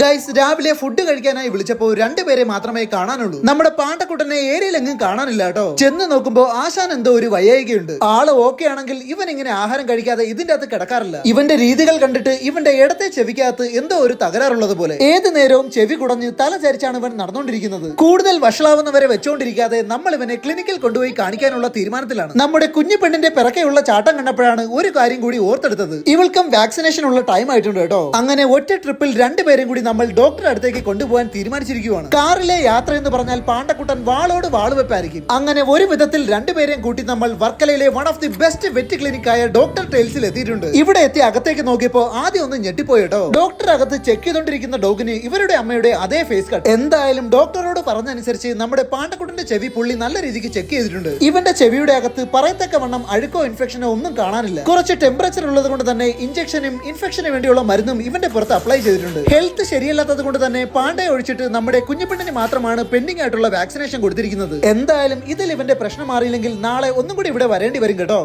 Guys രാവിലെ food കഴിക്കാനായി വിളിച്ചപ്പോൾ രണ്ടുപേരെ മാത്രമേ കാണാനുള്ളൂ. നമ്മുടെ പാണ്ടക്കുട്ടനെ ഏരിയയിലെങ്ങും കാണാനില്ല കേട്ടോ. ചെന്ന് നോക്കുമ്പോ ആശാൻ എന്തോ ഒരു വയ്യായികയുണ്ട്. ആൾ ഓക്കെ ആണെങ്കിൽ ഇവൻ ഇങ്ങനെ ആഹാരം കഴിക്കാതെ ഇതിന്റെ അകത്ത് കിടക്കാറില്ല. ഇവന്റെ രീതികൾ കണ്ടിട്ട് ഇവന്റെ ഇടത്തെ ചെവിക്കകത്ത് എന്തോ ഒരു തകരാറുള്ളത് പോലെ. ഏത് നേരവും ചെവി കുടഞ്ഞ് തല ചരിച്ചാണ് ഇവൻ നടന്നുകൊണ്ടിരിക്കുന്നത്. കൂടുതൽ വഷളാവുന്നവരെ വെച്ചുകൊണ്ടിരിക്കാതെ നമ്മൾ ഇവനെ ക്ലിനിക്കിൽ കൊണ്ടുപോയി കാണിക്കാനുള്ള തീരുമാനത്തിലാണ്. നമ്മുടെ കുഞ്ഞു പെണ്ണിന്റെ പിറക്കെയുള്ള ചാട്ടം കണ്ടപ്പോഴാണ് ഒരു കാര്യം കൂടി ഓർത്തെടുത്തത്. ഇവൾക്കും വാക്സിനേഷൻ ഉള്ള ടൈം ആയിട്ടുണ്ട് കേട്ടോ. അങ്ങനെ ഒറ്റ ട്രിപ്പിൽ രണ്ടുപേരും കൂടി നമ്മൾ ഡോക്ടറെ അടുത്തേക്ക് കൊണ്ടുപോകാൻ തീരുമാനിച്ചിരിക്കുകയാണ് കാറിലെ യാത്ര എന്ന് പറഞ്ഞാൽ പാണ്ടക്കുട്ടൻ വാളോട് വാളുവെപ്പായിരിക്കും അങ്ങനെ ഒരു വിധത്തിൽ രണ്ടുപേരെയും കൂട്ടി നമ്മൾ വർക്കലയിലെ one of the best vet clinic ആയ ഡോക്ടർ ടെയിൽസിൽ എത്തിയിട്ടുണ്ട്. ഇവിടെ എത്തി അകത്തേക്ക് നോക്കിയപ്പോ ആദ്യം ഒന്ന് ഞെട്ടിപ്പോയിട്ടോ. ഡോക്ടർ അകത്ത് ചെക്ക് ചെയ്തോണ്ടിരിക്കുന്ന ഡോഗിന് ഇവരുടെ അമ്മയുടെ അതേ ഫേസ് കട്ട് എന്തായാലും ഡോക്ടറോട് പറഞ്ഞനുസരിച്ച് നമ്മുടെ പാണ്ടക്കുട്ടന്റെ ചെവി പുള്ളി നല്ല രീതിക്ക് ചെക്ക് ചെയ്തിട്ടുണ്ട്. ഇവന്റെ ചെവിയുടെ അകത്ത് പറയത്തക്ക വണ്ണം അഴുക്കോ ഇൻഫെക്ഷനോ ഒന്നും കാണാനില്ല. കുറച്ച് ടെമ്പറേച്ചർ ഉള്ളത് കൊണ്ട് തന്നെ ഇഞ്ചക്ഷനും ഇൻഫെക്ഷന് വേണ്ടിയുള്ള മരുന്നും ഇവന്റെ പുറത്ത് അപ്ലൈ ചെയ്തിട്ടുണ്ട്. ഹെൽത്ത് ശരിയല്ലാത്തത് കൊണ്ട് തന്നെ പാണ്ഡെ ഒഴിച്ചിട്ട് നമ്മുടെ കുഞ്ഞുപെണ്ണിന് മാത്രമാണ് പെൻഡിംഗ് ആയിട്ടുള്ള വാക്സിനേഷൻ കൊടുത്തിരിക്കുന്നത്. എന്തായാലും ഇതിൽ ഇവന്റെ പ്രശ്നം മാറിയില്ലെങ്കിൽ നാളെ ഒന്നും കൂടി ഇവിടെ വരേണ്ടി വരും കേട്ടോ.